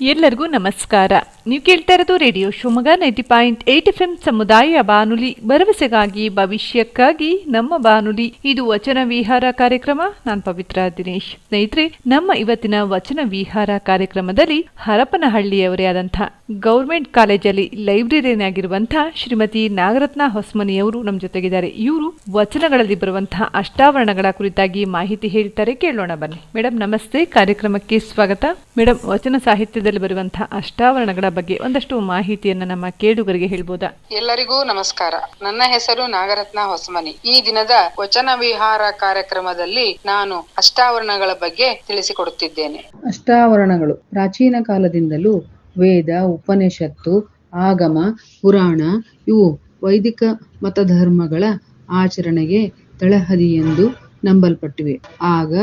ಎಲ್ಲರಿಗೂ ನಮಸ್ಕಾರ. ನೀವು ಕೇಳ್ತಾ ಇರೋದು radio Shivamogga ninety point eight F M ಸಮುದಾಯ ಬಾನುಲಿ ಭರವಸೆಗಾಗಿ, ಭವಿಷ್ಯಕ್ಕಾಗಿ ನಮ್ಮ ಬಾನುಲಿ. ಇದು ವಚನ ವಿಹಾರ ಕಾರ್ಯಕ್ರಮ. ನಾನು ಪವಿತ್ರ ದಿನೇಶ್. ಸ್ನೇಹಿತರೆ, ನಮ್ಮ ಇವತ್ತಿನ ವಚನ ವಿಹಾರ ಕಾರ್ಯಕ್ರಮದಲ್ಲಿ ಹರಪನಹಳ್ಳಿಯವರೇ ಆದಂತಹ ಗೌರ್ಮೆಂಟ್ ಕಾಲೇಜಲ್ಲಿ ಲೈಬ್ರರಿಯನ್ ಆಗಿರುವಂತಹ ಶ್ರೀಮತಿ ನಾಗರತ್ನ ಹೊಸ್ಮನಿಯವರು ನಮ್ಮ ಜೊತೆಗಿದ್ದಾರೆ. ಇವರು ವಚನಗಳಲ್ಲಿ ಬರುವಂತಹ ಅಷ್ಟಾವರಣಗಳ ಕುರಿತಾಗಿ ಮಾಹಿತಿ ಹೇಳ್ತಾರೆ ಕೇಳೋಣ ಬನ್ನಿ. ಮೇಡಮ್ ನಮಸ್ತೆ. ಕಾರ್ಯಕ್ರಮಕ್ಕೆ ಸ್ವಾಗತ. ಮೇಡಮ್ ವಚನ ಸಾಹಿತ್ಯದಲ್ಲಿ ಬರುವಂತಹ ಅಷ್ಟಾವರಣಗಳ ಒಂದಷ್ಟು ಮಾಹಿತಿಯನ್ನು ನಮ್ಮ ಕೇಳುಗರಿಗೆ ಹೇಳ್ಬೋದಾ? ಎಲ್ಲರಿಗೂ ನಮಸ್ಕಾರ. ನನ್ನ ಹೆಸರು ನಾಗರತ್ನ ಹೊಸಮನಿ. ಈ ದಿನದ ವಚನ ವಿಹಾರ ಕಾರ್ಯಕ್ರಮದಲ್ಲಿ ನಾನು ಅಷ್ಟಾವರಣಗಳ ಬಗ್ಗೆ ತಿಳಿಸಿಕೊಡುತ್ತಿದ್ದೇನೆ. ಅಷ್ಟಾವರಣಗಳು. ಪ್ರಾಚೀನ ಕಾಲದಿಂದಲೂ ವೇದ ಉಪನಿಷತ್ತು ಆಗಮ ಪುರಾಣ ಇವು ವೈದಿಕ ಮತಧರ್ಮಗಳ ಆಚರಣೆಗೆ ತಳಹದಿ ಎಂದು ನಂಬಲ್ಪಟ್ಟಿವೆ. ಆಗ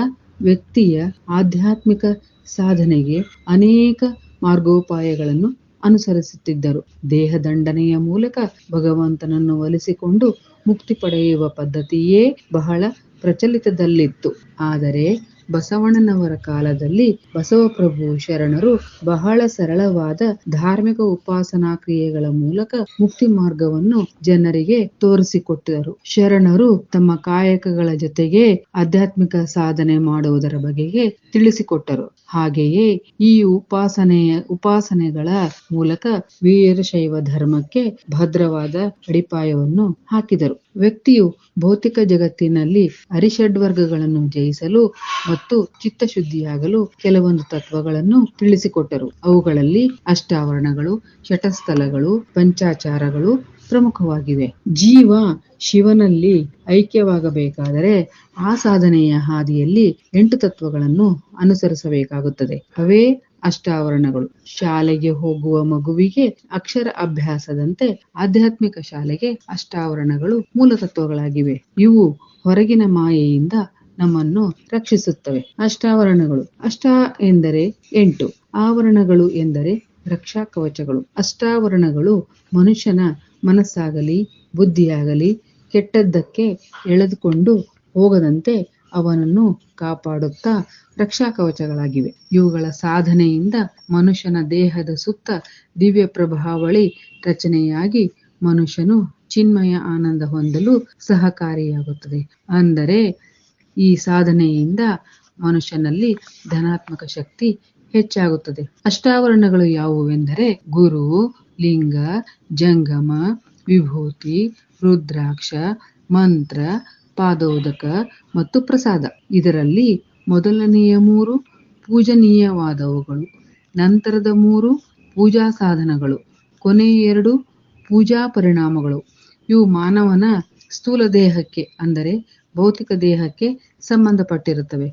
ವ್ಯಕ್ತಿಯ ಆಧ್ಯಾತ್ಮಿಕ ಸಾಧನೆಗೆ ಅನೇಕ ಮಾರ್ಗೋಪಾಯಗಳನ್ನು ಅನುಸರಿಸುತ್ತಿದ್ದರು. ದೇಹದಂಡನೆಯ ಮೂಲಕ ಭಗವಂತನನ್ನು ಒಲಿಸಿಕೊಂಡು ಮುಕ್ತಿ ಪಡೆಯುವ ಪದ್ಧತಿಯೇ ಬಹಳ ಪ್ರಚಲಿತದಲ್ಲಿತ್ತು. ಆದರೆ ಬಸವಣ್ಣನವರ ಕಾಲದಲ್ಲಿ ಬಸವಪ್ರಭು ಶರಣರು ಬಹಳ ಸರಳವಾದ ಧಾರ್ಮಿಕ ಉಪಾಸನಾ ಕ್ರಿಯೆಗಳ ಮೂಲಕ ಮುಕ್ತಿ ಮಾರ್ಗವನ್ನು ಜನರಿಗೆ ತೋರಿಸಿಕೊಟ್ಟರು. ಶರಣರು ತಮ್ಮ ಕಾಯಕಗಳ ಜೊತೆಗೆ ಆಧ್ಯಾತ್ಮಿಕ ಸಾಧನೆ ಮಾಡುವುದರ ಬಗೆಗೆ ತಿಳಿಸಿಕೊಟ್ಟರು. ಹಾಗೆಯೇ ಈ ಉಪಾಸನೆಯ ಉಪಾಸನೆಗಳ ಮೂಲಕ ವೀರಶೈವ ಧರ್ಮಕ್ಕೆ ಭದ್ರವಾದ ಅಡಿಪಾಯವನ್ನು ಹಾಕಿದರು. ವ್ಯಕ್ತಿಯು ಭೌತಿಕ ಜಗತ್ತಿನಲ್ಲಿ ಅರಿಷಡ್ವರ್ಗಗಳನ್ನು ಜಯಿಸಲು ಮತ್ತು ಚಿತ್ತ ಶುದ್ಧಿಯಾಗಲು ಕೆಲವೊಂದು ತತ್ವಗಳನ್ನು ತಿಳಿಸಿಕೊಟ್ಟರು. ಅವುಗಳಲ್ಲಿ ಅಷ್ಟಾವರಣಗಳು ಶಟಸ್ಥಲಗಳು ಪಂಚಾಚಾರಗಳು ಪ್ರಮುಖವಾಗಿವೆ. ಜೀವ ಶಿವನಲ್ಲಿ ಐಕ್ಯವಾಗಬೇಕಾದರೆ ಆ ಸಾಧನೆಯ ಹಾದಿಯಲ್ಲಿ ಎಂಟು ತತ್ವಗಳನ್ನು ಅನುಸರಿಸಬೇಕಾಗುತ್ತದೆ. ಅವೇ ಅಷ್ಟಾವರಣಗಳು. ಶಾಲೆಗೆ ಹೋಗುವ ಮಗುವಿಗೆ ಅಕ್ಷರ ಅಭ್ಯಾಸದಂತೆ ಆಧ್ಯಾತ್ಮಿಕ ಶಾಲೆಗೆ ಅಷ್ಟಾವರಣಗಳು ಮೂಲತತ್ವಗಳಾಗಿವೆ. ಇವು ಹೊರಗಿನ ಮಾಯೆಯಿಂದ ನಮ್ಮನ್ನು ರಕ್ಷಿಸುತ್ತವೆ. ಅಷ್ಟಾವರಣಗಳು. ಅಷ್ಟ ಎಂದರೆ ಎಂಟು. ಆವರಣಗಳು ಎಂದರೆ ರಕ್ಷಾ ಕವಚಗಳು. ಅಷ್ಟಾವರಣಗಳು ಮನುಷ್ಯನ ಮನಸ್ಸಾಗಲಿ, ಬುದ್ಧಿಯಾಗಲಿ, ಕೆಟ್ಟದ್ದಕ್ಕೆ ಎಳೆದುಕೊಂಡು ಹೋಗದಂತೆ ಅವನನ್ನು ಕಾಪಾಡುತ್ತಾ ರಕ್ಷಾ ಕವಚಗಳಾಗಿವೆ ಇವುಗಳ ಸಾಧನೆಯಿಂದ ಮನುಷ್ಯನ ದೇಹದ ಸುತ್ತ ದಿವ್ಯ ಪ್ರಭಾವಳಿ ರಚನೆಯಾಗಿ ಮನುಷ್ಯನು ಚಿನ್ಮಯ ಆನಂದ ಹೊಂದಲು ಸಹಕಾರಿಯಾಗುತ್ತದೆ. ಅಂದರೆ ಈ ಸಾಧನೆಯಿಂದ ಮನುಷ್ಯನಲ್ಲಿ ಧನಾತ್ಮಕ ಶಕ್ತಿ ಹೆಚ್ಚಾಗುತ್ತದೆ. ಅಷ್ಟಾವರಣಗಳು ಯಾವುವೆಂದರೆ ಗುರು, ಲಿಂಗ, ಜಂಗಮ, ವಿಭೂತಿ, ರುದ್ರಾಕ್ಷ, ಮಂತ್ರ ಪಾದೋದಕ ಮತ್ತು ಪ್ರಸಾದ. ಇದರಲ್ಲಿ ಮೊದಲನೆಯ ಮೂರು ಪೂಜನೀಯವಾದವುಗಳು, ನಂತರದ ಮೂರು ಪೂಜಾ ಸಾಧನಗಳು, ಕೊನೆಯ ಎರಡು ಪೂಜಾ ಪರಿಣಾಮಗಳು. ಇವು ಮಾನವನ ಸ್ಥೂಲ ದೇಹಕ್ಕೆ, ಅಂದರೆ ಭೌತಿಕ ದೇಹಕ್ಕೆ ಸಂಬಂಧಪಟ್ಟಿರುತ್ತವೆ.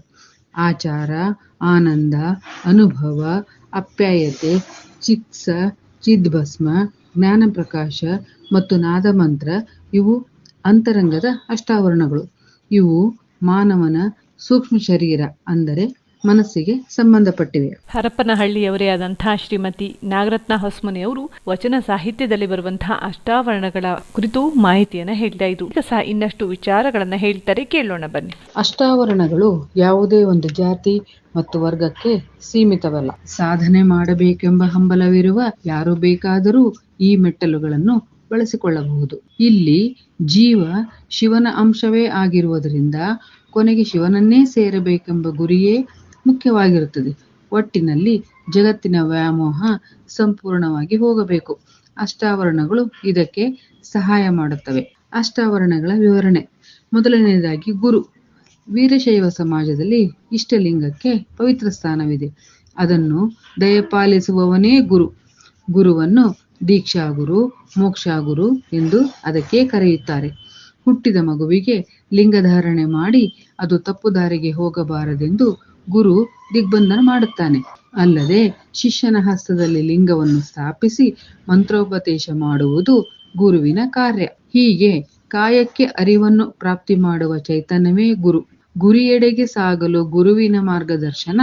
ಆಚಾರ, ಆನಂದ, ಅನುಭವ, ಅಪ್ಯಾಯತೆ ಚಿಕ್ಸ ಚಿದ್ಭಸ್ಮ ಜ್ಞಾನ ಪ್ರಕಾಶ ಮತ್ತು ನಾದಮಂತ್ರ ಇವು ಅಂತರಂಗದ ಅಷ್ಟಾವರಣಗಳು. ಇವು ಮಾನವನ ಸೂಕ್ಷ್ಮ ಶರೀರ ಅಂದರೆ ಮನಸ್ಸಿಗೆ ಸಂಬಂಧಪಟ್ಟಿವೆ. ಹರಪ್ಪನಹಳ್ಳಿಯವರೇ ಆದಂತಹ ಶ್ರೀಮತಿ ನಾಗರತ್ನ ಹೊಸ್ಮನಿಯವರು ವಚನ ಸಾಹಿತ್ಯದಲ್ಲಿ ಬರುವಂತಹ ಅಷ್ಟಾವರಣಗಳ ಕುರಿತು ಮಾಹಿತಿಯನ್ನ ಹೇಳ್ತಾ ಇದ್ರು. ಈಗ ಸಹ ಇನ್ನಷ್ಟು ವಿಚಾರಗಳನ್ನ ಹೇಳ್ತಾರೆ ಕೇಳೋಣ ಬನ್ನಿ. ಅಷ್ಟಾವರಣಗಳು ಯಾವುದೇ ಒಂದು ಜಾತಿ ಮತ್ತು ವರ್ಗಕ್ಕೆ ಸೀಮಿತವಲ್ಲ. ಸಾಧನೆ ಮಾಡಬೇಕೆಂಬ ಹಂಬಲವಿರುವ ಯಾರು ಬೇಕಾದರೂ ಈ ಮೆಟ್ಟಲುಗಳನ್ನು ಬಳಸಿಕೊಳ್ಳಬಹುದು. ಇಲ್ಲಿ ಜೀವ ಶಿವನ ಅಂಶವೇ ಆಗಿರುವುದರಿಂದ ಕೊನೆಗೆ ಶಿವನನ್ನೇ ಸೇರಬೇಕೆಂಬ ಗುರಿಯೇ ಮುಖ್ಯವಾಗಿರುತ್ತದೆ. ಒಟ್ಟಿನಲ್ಲಿ ಜಗತ್ತಿನ ವ್ಯಾಮೋಹ ಸಂಪೂರ್ಣವಾಗಿ ಹೋಗಬೇಕು. ಅಷ್ಟಾವರಣಗಳು ಇದಕ್ಕೆ ಸಹಾಯ ಮಾಡುತ್ತವೆ. ಅಷ್ಟಾವರಣಗಳ ವಿವರಣೆ. ಮೊದಲನೆಯದಾಗಿ ಗುರು. ವೀರಶೈವ ಸಮಾಜದಲ್ಲಿ ಇಷ್ಟಲಿಂಗಕ್ಕೆ ಪವಿತ್ರ ಸ್ಥಾನವಿದೆ. ಅದನ್ನು ದಯಪಾಲಿಸುವವನೇ ಗುರು. ಗುರುವನ್ನು ದೀಕ್ಷಾಗುರು, ಮೋಕ್ಷಾಗುರು ಎಂದು ಅದಕ್ಕೆ ಕರೆಯುತ್ತಾರೆ. ಹುಟ್ಟಿದ ಮಗುವಿಗೆ ಲಿಂಗಧಾರಣೆ ಮಾಡಿ ಅದು ತಪ್ಪು ದಾರಿಗೆ ಹೋಗಬಾರದೆಂದು ಗುರು ದಿಗ್ಬಂಧನ ಮಾಡುತ್ತಾನೆ. ಅಲ್ಲದೆ ಶಿಷ್ಯನ ಹಸ್ತದಲ್ಲಿ ಲಿಂಗವನ್ನು ಸ್ಥಾಪಿಸಿ ಮಂತ್ರೋಪದೇಶ ಮಾಡುವುದು ಗುರುವಿನ ಕಾರ್ಯ. ಹೀಗೆ ಕಾಯಕ್ಕೆ ಅರಿವನ್ನು ಪ್ರಾಪ್ತಿ ಮಾಡುವ ಚೈತನ್ಯವೇ ಗುರು. ಗುರಿಯೆಡೆಗೆ ಸಾಗಲು ಗುರುವಿನ ಮಾರ್ಗದರ್ಶನ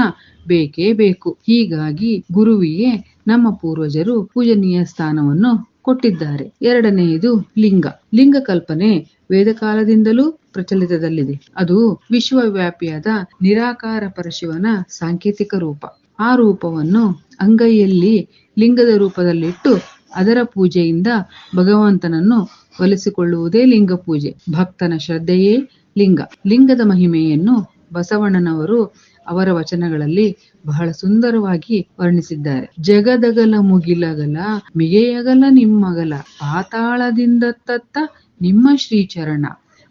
ಬೇಕೇ ಬೇಕು. ಹೀಗಾಗಿ ಗುರುವಿಗೆ ನಮ್ಮ ಪೂರ್ವಜರು ಪೂಜನೀಯ ಸ್ಥಾನವನ್ನು ಕೊಟ್ಟಿದ್ದಾರೆ. ಎರಡನೆಯದು ಲಿಂಗ. ಲಿಂಗ ಕಲ್ಪನೆ ವೇದಕಾಲದಿಂದಲೂ ಪ್ರಚಲಿತದಲ್ಲಿದೆ. ಅದು ವಿಶ್ವವ್ಯಾಪಿಯಾದ ನಿರಾಕಾರ ಪರಶಿವನ ಸಾಂಕೇತಿಕ ರೂಪ. ಆ ರೂಪವನ್ನು ಅಂಗೈಯಲ್ಲಿ ಲಿಂಗದ ರೂಪದಲ್ಲಿಟ್ಟು ಅದರ ಪೂಜೆಯಿಂದ ಭಗವಂತನನ್ನು ಒಲಿಸಿಕೊಳ್ಳುವುದೇ ಲಿಂಗ ಪೂಜೆ. ಭಕ್ತನ ಶ್ರದ್ಧೆಯೇ ಲಿಂಗ. ಲಿಂಗದ ಮಹಿಮೆಯನ್ನು ಬಸವಣ್ಣನವರು ಅವರ ವಚನಗಳಲ್ಲಿ ಬಹಳ ಸುಂದರವಾಗಿ ವರ್ಣಿಸಿದ್ದಾರೆ. ಜಗದಗಲ ಮುಗಿಲಗಲ, ಮಿಗೆಯಗಲ ನಿಮ್ಮಗಲ, ಪಾತಾಳದಿಂದ ತತ್ತ ನಿಮ್ಮ ಶ್ರೀಚರಣ,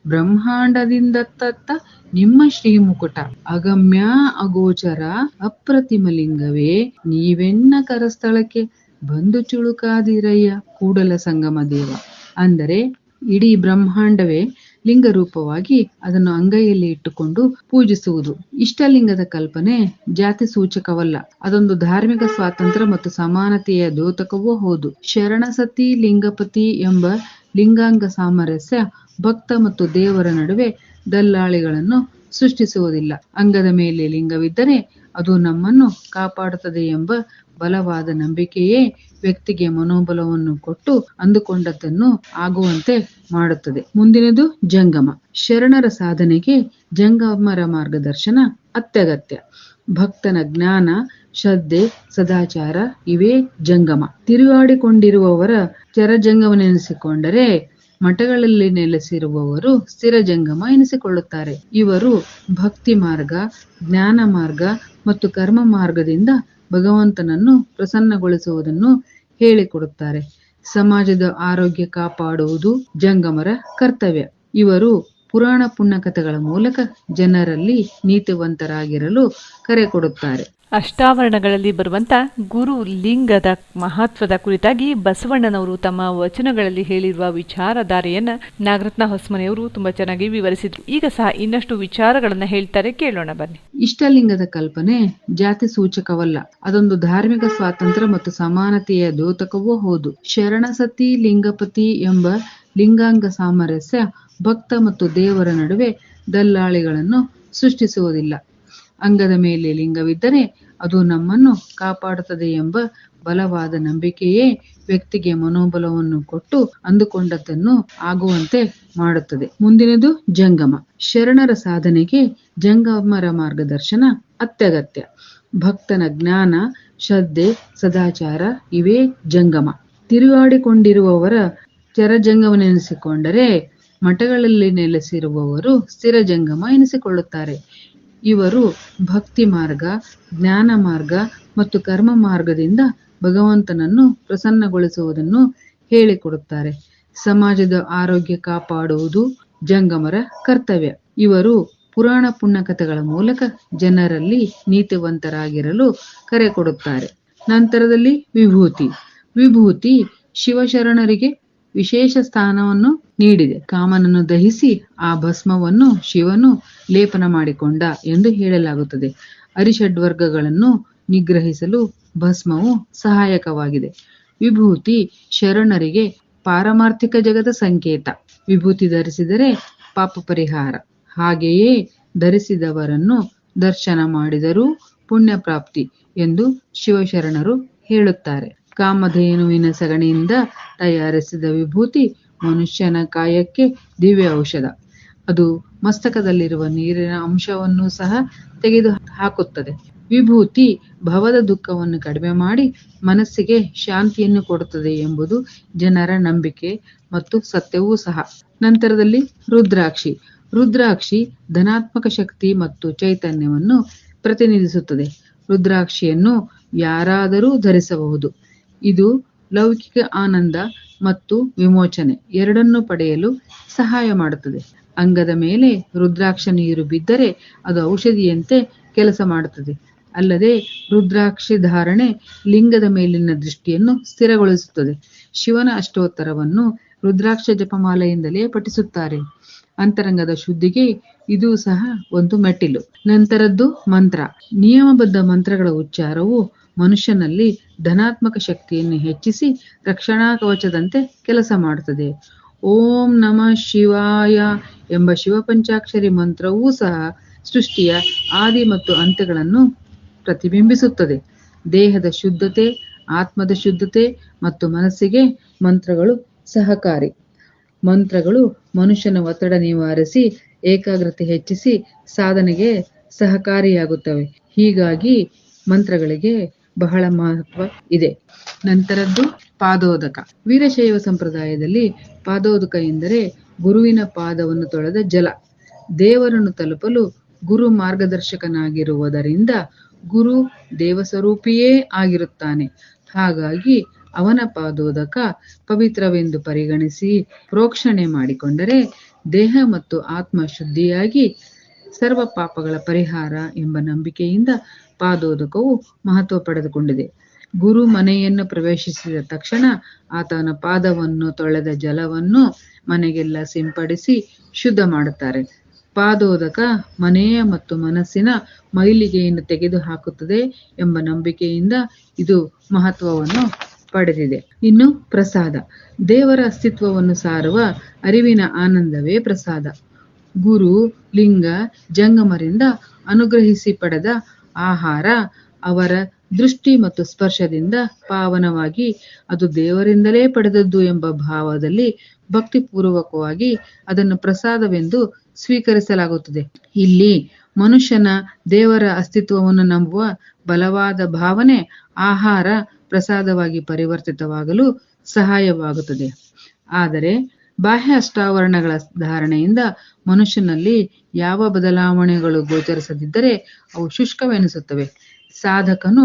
ಬ್ರಹ್ಮಾಂಡದಿಂದ ತತ್ತ ನಿಮ್ಮ ಶ್ರೀಮುಕುಟ, ಅಗಮ್ಯ ಅಗೋಚರ ಅಪ್ರತಿಮಲಿಂಗವೇ, ನೀವೆನ್ನ ಕರಸ್ಥಳಕ್ಕೆ ಬಂದು ಚುಳುಕಾದಿರಯ್ಯ, ಕೂಡಲ ಸಂಗಮ ದೇವ ಅಂದರೆ ಇಡೀ ಬ್ರಹ್ಮಾಂಡವೇ ಲಿಂಗ ರೂಪವಾಗಿ ಅದನ್ನು ಅಂಗೈಯಲ್ಲಿ ಇಟ್ಟುಕೊಂಡು ಪೂಜಿಸುವುದು. ಇಷ್ಟಲಿಂಗದ ಕಲ್ಪನೆ ಜಾತಿ ಸೂಚಕವಲ್ಲ. ಅದೊಂದು ಧಾರ್ಮಿಕ ಸ್ವಾತಂತ್ರ್ಯ ಮತ್ತು ಸಮಾನತೆಯ ದ್ಯೋತಕವೂ ಹೌದು. ಶರಣಸತಿ ಲಿಂಗಪತಿ ಎಂಬ ಲಿಂಗಾಂಗ ಸಾಮರಸ್ಯ ಭಕ್ತ ಮತ್ತು ದೇವರ ನಡುವೆ ದಲ್ಲಾಳಿಗಳನ್ನು ಸೃಷ್ಟಿಸುವುದಿಲ್ಲ. ಅಂಗದ ಮೇಲೆ ಲಿಂಗವಿದ್ದರೆ ಅದು ನಮ್ಮನ್ನು ಕಾಪಾಡುತ್ತದೆ ಎಂಬ ಬಲವಾದ ನಂಬಿಕೆಯೇ ವ್ಯಕ್ತಿಗೆ ಮನೋಬಲವನ್ನು ಕೊಟ್ಟು ಅಂದುಕೊಂಡದ್ದನ್ನು ಆಗುವಂತೆ ಮಾಡುತ್ತದೆ. ಮುಂದಿನದು ಜಂಗಮ. ಶರಣರ ಸಾಧನೆಗೆ ಜಂಗಮರ ಮಾರ್ಗದರ್ಶನ ಅತ್ಯಗತ್ಯ. ಭಕ್ತನ ಜ್ಞಾನ, ಶ್ರದ್ಧೆ, ಸದಾಚಾರ ಇವೇ ಜಂಗಮ. ತಿರುಗಾಡಿಕೊಂಡಿರುವವರ ಚರಜಂಗಮನೆನಿಸಿಕೊಂಡರೆ ಮಠಗಳಲ್ಲಿ ನೆಲೆಸಿರುವವರು ಸ್ಥಿರ ಜಂಗಮ ಎನಿಸಿಕೊಳ್ಳುತ್ತಾರೆ. ಇವರು ಭಕ್ತಿ ಮಾರ್ಗ, ಜ್ಞಾನ ಮಾರ್ಗ ಮತ್ತು ಕರ್ಮ ಮಾರ್ಗದಿಂದ ಭಗವಂತನನ್ನು ಪ್ರಸನ್ನಗೊಳಿಸುವುದನ್ನು ಹೇಳಿಕೊಡುತ್ತಾರೆ. ಸಮಾಜದ ಆರೋಗ್ಯ ಕಾಪಾಡುವುದು ಜಂಗಮರ ಕರ್ತವ್ಯ. ಇವರು ಪುರಾಣ ಪುಣ್ಯಕಥೆಗಳ ಮೂಲಕ ಜನರಲ್ಲಿ ನೀತಿವಂತರಾಗಿರಲು ಕರೆ ಕೊಡುತ್ತಾರೆ. ಅಷ್ಟಾವರಣಗಳಲ್ಲಿ ಬರುವಂತ ಗುರು ಲಿಂಗದ ಮಹತ್ವದ ಕುರಿತಾಗಿ ಬಸವಣ್ಣನವರು ತಮ್ಮ ವಚನಗಳಲ್ಲಿ ಹೇಳಿರುವ ವಿಚಾರಧಾರೆಯನ್ನ ನಾಗರತ್ನ ಹೊಸಮನೆಯವರು ತುಂಬಾ ಚೆನ್ನಾಗಿ ವಿವರಿಸಿದ್ರು. ಈಗ ಸಹ ಇನ್ನಷ್ಟು ವಿಚಾರಗಳನ್ನ ಹೇಳ್ತಾರೆ ಕೇಳೋಣ ಬನ್ನಿ. ಇಷ್ಟಲಿಂಗದ ಕಲ್ಪನೆ ಜಾತಿ ಸೂಚಕವಲ್ಲ ಅದೊಂದು ಧಾರ್ಮಿಕ ಸ್ವಾತಂತ್ರ್ಯ ಮತ್ತು ಸಮಾನತೆಯ ದ್ಯೋತಕವೂ ಹೌದು. ಶರಣಸತಿ ಲಿಂಗಪತಿ ಎಂಬ ಲಿಂಗಾಂಗ ಸಾಮರಸ್ಯ ಭಕ್ತ ಮತ್ತು ದೇವರ ನಡುವೆ ದಲ್ಲಾಳಿಗಳನ್ನು ಸೃಷ್ಟಿಸುವುದಿಲ್ಲ. ಅಂಗದ ಮೇಲೆ ಲಿಂಗವಿದ್ದರೆ ಅದು ನಮ್ಮನ್ನು ಕಾಪಾಡುತ್ತದೆ ಎಂಬ ಬಲವಾದ ನಂಬಿಕೆಯೇ ವ್ಯಕ್ತಿಗೆ ಮನೋಬಲವನ್ನು ಕೊಟ್ಟು ಅಂದುಕೊಂಡದ್ದನ್ನು ಆಗುವಂತೆ ಮಾಡುತ್ತದೆ. ಮುಂದಿನದು ಜಂಗಮ. ಶರಣರ ಸಾಧನೆಗೆ ಜಂಗಮರ ಮಾರ್ಗದರ್ಶನ ಅತ್ಯಗತ್ಯ. ಭಕ್ತನ ಜ್ಞಾನ, ಶ್ರದ್ಧೆ, ಸದಾಚಾರ ಇವೇ ಜಂಗಮ. ತಿರುಗಾಡಿಕೊಂಡಿರುವವರ ಚರಜಂಗಮನೆನಿಸಿಕೊಂಡರೆ ಮಠಗಳಲ್ಲಿ ನೆಲೆಸಿರುವವರು ಸ್ಥಿರ ಜಂಗಮ ಎನಿಸಿಕೊಳ್ಳುತ್ತಾರೆ. ಇವರು ಭಕ್ತಿ ಮಾರ್ಗ, ಜ್ಞಾನ ಮಾರ್ಗ ಮತ್ತು ಕರ್ಮ ಮಾರ್ಗದಿಂದ ಭಗವಂತನನ್ನು ಪ್ರಸನ್ನಗೊಳಿಸುವುದನ್ನು ಹೇಳಿಕೊಡುತ್ತಾರೆ. ಸಮಾಜದ ಆರೋಗ್ಯ ಕಾಪಾಡುವುದು ಜಂಗಮರ ಕರ್ತವ್ಯ. ಇವರು ಪುರಾಣ ಪುಣ್ಯಕಥೆಗಳ ಮೂಲಕ ಜನರಲ್ಲಿ ನೀತಿವಂತರಾಗಿರಲು ಕರೆ ಕೊಡುತ್ತಾರೆ ನಂತರದಲ್ಲಿ ವಿಭೂತಿ. ವಿಭೂತಿ ಶಿವಶರಣರಿಗೆ ವಿಶೇಷ ಸ್ಥಾನವನ್ನು ನೀಡಿದೆ. ಕಾಮನನ್ನು ದಹಿಸಿ ಆ ಭಸ್ಮವನ್ನು ಶಿವನು ಲೇಪನ ಮಾಡಿಕೊಂಡ ಎಂದು ಹೇಳಲಾಗುತ್ತದೆ. ಅರಿಷಡ್ವರ್ಗಗಳನ್ನು ನಿಗ್ರಹಿಸಲು ಭಸ್ಮವು ಸಹಾಯಕವಾಗಿದೆ. ವಿಭೂತಿ ಶರಣರಿಗೆ ಪಾರಮಾರ್ಥಿಕ ಜಗದ ಸಂಕೇತ. ವಿಭೂತಿ ಧರಿಸಿದರೆ ಪಾಪ ಪರಿಹಾರ. ಹಾಗೆಯೇ ಧರಿಸಿದವರನ್ನು ದರ್ಶನ ಮಾಡಿದರೂ ಪುಣ್ಯ ಪ್ರಾಪ್ತಿ ಎಂದು ಶಿವಶರಣರು ಹೇಳುತ್ತಾರೆ. ಕಾಮಧೇನುವಿನ ಸಗಣಿಯಿಂದ ತಯಾರಿಸಿದ ವಿಭೂತಿ ಮನುಷ್ಯನ ಕಾಯಕ್ಕೆ ದಿವ್ಯ ಔಷಧ. ಅದು ಮಸ್ತಕದಲ್ಲಿರುವ ನೀರಿನ ಅಂಶವನ್ನು ಸಹ ತೆಗೆದು ಹಾಕುತ್ತದೆ ವಿಭೂತಿ ಭವದ ದುಃಖವನ್ನು ಕಡಿಮೆ ಮಾಡಿ ಮನಸ್ಸಿಗೆ ಶಾಂತಿಯನ್ನು ಕೊಡುತ್ತದೆ ಎಂಬುದು ಜನರ ನಂಬಿಕೆ ಮತ್ತು ಸತ್ಯವೂ ಸಹ. ನಂತರದಲ್ಲಿ ರುದ್ರಾಕ್ಷಿ. ರುದ್ರಾಕ್ಷಿ ಧನಾತ್ಮಕ ಶಕ್ತಿ ಮತ್ತು ಚೈತನ್ಯವನ್ನು ಪ್ರತಿನಿಧಿಸುತ್ತದೆ. ರುದ್ರಾಕ್ಷಿಯನ್ನು ಯಾರಾದರೂ ಧರಿಸಬಹುದು. ಇದು ಲೌಕಿಕ ಆನಂದ ಮತ್ತು ವಿಮೋಚನೆ ಎರಡನ್ನೂ ಪಡೆಯಲು ಸಹಾಯ ಮಾಡುತ್ತದೆ. ಅಂಗದ ಮೇಲೆ ರುದ್ರಾಕ್ಷ ನೀರು ಬಿದ್ದರೆ ಅದು ಔಷಧಿಯಂತೆ ಕೆಲಸ ಮಾಡುತ್ತದೆ. ಅಲ್ಲದೆ ರುದ್ರಾಕ್ಷಿ ಧಾರಣೆ ಲಿಂಗದ ಮೇಲಿನ ದೃಷ್ಟಿಯನ್ನು ಸ್ಥಿರಗೊಳಿಸುತ್ತದೆ. ಶಿವನ ಅಷ್ಟೋತ್ತರವನ್ನು ರುದ್ರಾಕ್ಷ ಜಪಮಾಲೆಯಿಂದಲೇ ಪಠಿಸುತ್ತಾರೆ. ಅಂತರಂಗದ ಶುದ್ಧಿಗೆ ಇದು ಸಹ ಒಂದು ಮೆಟ್ಟಿಲು. ನಂತರದ್ದು ಮಂತ್ರ. ನಿಯಮಬದ್ಧ ಮಂತ್ರಗಳ ಉಚ್ಚಾರವು ಮನುಷ್ಯನಲ್ಲಿ ಧನಾತ್ಮಕ ಶಕ್ತಿಯನ್ನು ಹೆಚ್ಚಿಸಿ ರಕ್ಷಣಾ ಕವಚದಂತೆ ಕೆಲಸ ಮಾಡುತ್ತದೆ. ಓಂ ನಮಃ ಶಿವಾಯ ಎಂಬ ಶಿವಪಂಚಾಕ್ಷರಿ ಮಂತ್ರವೂ ಸಹ ಸೃಷ್ಟಿಯ ಆದಿ ಮತ್ತು ಅಂತ್ಯಗಳನ್ನು ಪ್ರತಿಬಿಂಬಿಸುತ್ತದೆ. ದೇಹದ ಶುದ್ಧತೆ, ಆತ್ಮದ ಶುದ್ಧತೆ ಮತ್ತು ಮನಸ್ಸಿಗೆ ಮಂತ್ರಗಳು ಸಹಕಾರಿ. ಮಂತ್ರಗಳು ಮನುಷ್ಯನ ಒತ್ತಡ ನಿವಾರಿಸಿ, ಏಕಾಗ್ರತೆ ಹೆಚ್ಚಿಸಿ, ಸಾಧನೆಗೆ ಸಹಕಾರಿಯಾಗುತ್ತವೆ. ಹೀಗಾಗಿ ಮಂತ್ರಗಳಿಗೆ ಬಹಳ ಮಹತ್ವ ಇದೆ. ನಂತರದ್ದು ಪಾದೋದಕ. ವೀರಶೈವ ಸಂಪ್ರದಾಯದಲ್ಲಿ ಪಾದೋದಕ ಎಂದರೆ ಗುರುವಿನ ಪಾದವನ್ನು ತೊಳೆದ ಜಲ. ದೇವರನ್ನು ತಲುಪಲು ಗುರು ಮಾರ್ಗದರ್ಶಕನಾಗಿರುವುದರಿಂದ ಗುರು ದೇವಸ್ವರೂಪಿಯೇ ಆಗಿರುತ್ತಾನೆ. ಹಾಗಾಗಿ ಅವನ ಪಾದೋದಕ ಪವಿತ್ರವೆಂದು ಪರಿಗಣಿಸಿ ಪ್ರೋಕ್ಷಣೆ ಮಾಡಿಕೊಂಡರೆ ದೇಹ ಮತ್ತು ಆತ್ಮ ಶುದ್ಧಿಯಾಗಿ ಸರ್ವ ಪಾಪಗಳ ಪರಿಹಾರ ಎಂಬ ನಂಬಿಕೆಯಿಂದ ಪಾದೋದಕವು ಮಹತ್ವ ಪಡೆದುಕೊಂಡಿದೆ. ಗುರು ಮನೆಯನ್ನು ಪ್ರವೇಶಿಸಿದ ತಕ್ಷಣ ಆತನ ಪಾದವನ್ನು ತೊಳೆದ ಜಲವನ್ನು ಮನೆಗೆಲ್ಲ ಸಿಂಪಡಿಸಿ ಶುದ್ಧ ಮಾಡುತ್ತಾರೆ. ಪಾದೋದಕ ಮನೆಯ ಮತ್ತು ಮನಸ್ಸಿನ ಮೈಲಿಗೆಯನ್ನು ತೆಗೆದು ಹಾಕುತ್ತದೆ ಎಂಬ ನಂಬಿಕೆಯಿಂದ ಇದು ಮಹತ್ವವನ್ನು ಪಡೆದಿದೆ. ಇನ್ನು ಪ್ರಸಾದ. ದೇವರ ಅಸ್ತಿತ್ವವನ್ನು ಸಾರುವ ಅರಿವಿನ ಆನಂದವೇ ಪ್ರಸಾದ. ಗುರು, ಲಿಂಗ, ಜಂಗಮರಿಂದ ಅನುಗ್ರಹಿಸಿ ಪಡೆದ ಆಹಾರ ಅವರ ದೃಷ್ಟಿ ಮತ್ತು ಸ್ಪರ್ಶದಿಂದ ಪಾವನವಾಗಿ ಅದು ದೇವರಿಂದಲೇ ಪಡೆದದ್ದು ಎಂಬ ಭಾವದಲ್ಲಿ ಭಕ್ತಿಪೂರ್ವಕವಾಗಿ ಅದನ್ನು ಪ್ರಸಾದವೆಂದು ಸ್ವೀಕರಿಸಲಾಗುತ್ತದೆ. ಇಲ್ಲಿ ಮನುಷ್ಯನ ದೇವರ ಅಸ್ತಿತ್ವವನ್ನು ನಂಬುವ ಬಲವಾದ ಭಾವನೆ ಆಹಾರ ಪ್ರಸಾದವಾಗಿ ಪರಿವರ್ತಿತವಾಗಲು ಸಹಾಯವಾಗುತ್ತದೆ. ಆದರೆ ಬಾಹ್ಯ ಅಷ್ಟಾವರಣಗಳ ಧಾರಣೆಯಿಂದ ಮನುಷ್ಯನಲ್ಲಿ ಯಾವ ಬದಲಾವಣೆಗಳು ಗೋಚರಿಸದಿದ್ದರೆ ಅವು ಶುಷ್ಕವೆನಿಸುತ್ತವೆ. ಸಾಧಕನು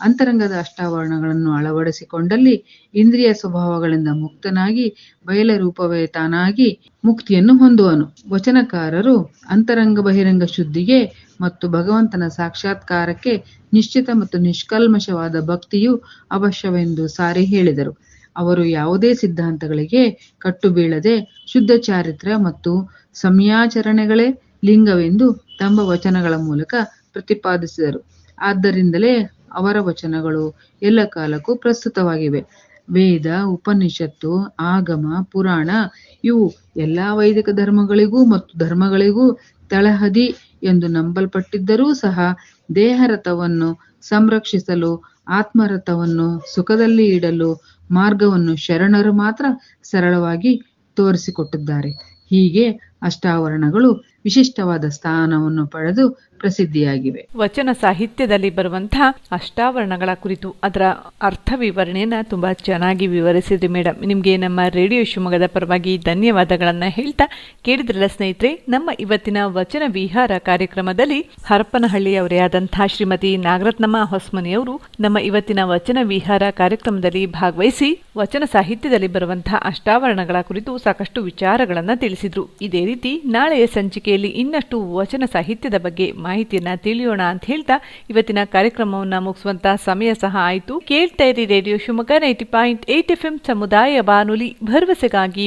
ಅಂತರಂಗದ ಅಷ್ಟಾವರಣಗಳನ್ನು ಅಳವಡಿಸಿಕೊಂಡಲ್ಲಿ ಇಂದ್ರಿಯ ಸ್ವಭಾವಗಳಿಂದ ಮುಕ್ತನಾಗಿ ಬಯಲ ರೂಪವೇ ತಾನಾಗಿ ಮುಕ್ತಿಯನ್ನು ಹೊಂದುವನು. ವಚನಕಾರರು ಅಂತರಂಗ ಬಹಿರಂಗ ಶುದ್ಧಿಗೆ ಮತ್ತು ಭಗವಂತನ ಸಾಕ್ಷಾತ್ಕಾರಕ್ಕೆ ನಿಶ್ಚಿತ ಮತ್ತು ನಿಷ್ಕಲ್ಮಶವಾದ ಭಕ್ತಿಯು ಅವಶ್ಯವೆಂದು ಸಾರಿ ಹೇಳಿದರು. ಅವರು ಯಾವುದೇ ಸಿದ್ಧಾಂತಗಳಿಗೆ ಕಟ್ಟು ಬೀಳದೆ ಶುದ್ಧ ಚಾರಿತ್ರ ಮತ್ತು ಸಮಯಾಚರಣೆಗಳೇ ಲಿಂಗವೆಂದು ತಮ್ಮ ವಚನಗಳ ಮೂಲಕ ಪ್ರತಿಪಾದಿಸಿದರು. ಆದ್ದರಿಂದಲೇ ಅವರ ವಚನಗಳು ಎಲ್ಲ ಕಾಲಕ್ಕೂ ಪ್ರಸ್ತುತವಾಗಿವೆ. ವೇದ, ಉಪನಿಷತ್ತು, ಆಗಮ, ಪುರಾಣ ಇವು ಎಲ್ಲಾ ವೈದಿಕ ಧರ್ಮಗಳಿಗೂ ಮತ್ತು ಧರ್ಮಗಳಿಗೂ ತಳಹದಿ ಎಂದು ನಂಬಲ್ಪಟ್ಟಿದ್ದರೂ ಸಹ ದೇಹರಥವನ್ನು ಸಂರಕ್ಷಿಸಲು ಆತ್ಮರಥವನ್ನು ಸುಖದಲ್ಲಿ ಇಡಲು ಮಾರ್ಗವನ್ನು ಶರಣರು ಮಾತ್ರ ಸರಳವಾಗಿ ತೋರಿಸಿಕೊಟ್ಟಿದ್ದಾರೆ. ಹೀಗೆ ಅಷ್ಟಾವರಣಗಳು ವಿಶಿಷ್ಟವಾದ ಸ್ಥಾನವನ್ನು ಪಡೆದು ಪ್ರಸಿದ್ಧಿಯಾಗಿವೆ. ವಚನ ಸಾಹಿತ್ಯದಲ್ಲಿ ಬರುವಂತಹ ಅಷ್ಟಾವರಣಗಳ ಕುರಿತು ಅದರ ಅರ್ಥ ವಿವರಣೆಯನ್ನ ತುಂಬಾ ಚೆನ್ನಾಗಿ ವಿವರಿಸಿದ್ರಿ ಮೇಡಮ್ ನಿಮಗೆ ನಮ್ಮ ರೇಡಿಯೋ ಶಿವಮೊಗ್ಗದ ಪರವಾಗಿ ಧನ್ಯವಾದಗಳನ್ನ ಹೇಳ್ತಾ ಕೇಳಿದ್ರಲ್ಲ ಸ್ನೇಹಿತರೆ, ನಮ್ಮ ಇವತ್ತಿನ ವಚನ ವಿಹಾರ ಕಾರ್ಯಕ್ರಮದಲ್ಲಿ ಹರಪನಹಳ್ಳಿಯವರೇ ಆದಂತಹ ಶ್ರೀಮತಿ ನಾಗರತ್ನಮ್ಮ ಹೊಸ್ಮನಿಯವರು ನಮ್ಮ ಇವತ್ತಿನ ವಚನ ವಿಹಾರ ಕಾರ್ಯಕ್ರಮದಲ್ಲಿ ಭಾಗವಹಿಸಿ ವಚನ ಸಾಹಿತ್ಯದಲ್ಲಿ ಬರುವಂತಹ ಅಷ್ಟಾವರಣಗಳ ಕುರಿತು ಸಾಕಷ್ಟು ವಿಚಾರಗಳನ್ನ ತಿಳಿಸಿದ್ರು. ಇದೇ ರೀತಿ ನಾಳೆಯ ಸಂಚಿಕೆಯಲ್ಲಿ ಇನ್ನಷ್ಟು ವಚನ ಸಾಹಿತ್ಯದ ಬಗ್ಗೆ ಮಾಹಿತಿಯನ್ನ ತಿಳಿಯೋಣ ಅಂತ ಹೇಳ್ತಾ ಇವತ್ತಿನ ಕಾರ್ಯಕ್ರಮವನ್ನ ಮುಗಿಸುವಂತ ಸಮಯ ಸಹ ಆಯಿತು. ಕೇಳ್ತಾ ಇರಿ radio Shivamogga ninety point eight F M ಸಮುದಾಯ ಬಾನುಲಿ ಭರವಸೆಗಾಗಿ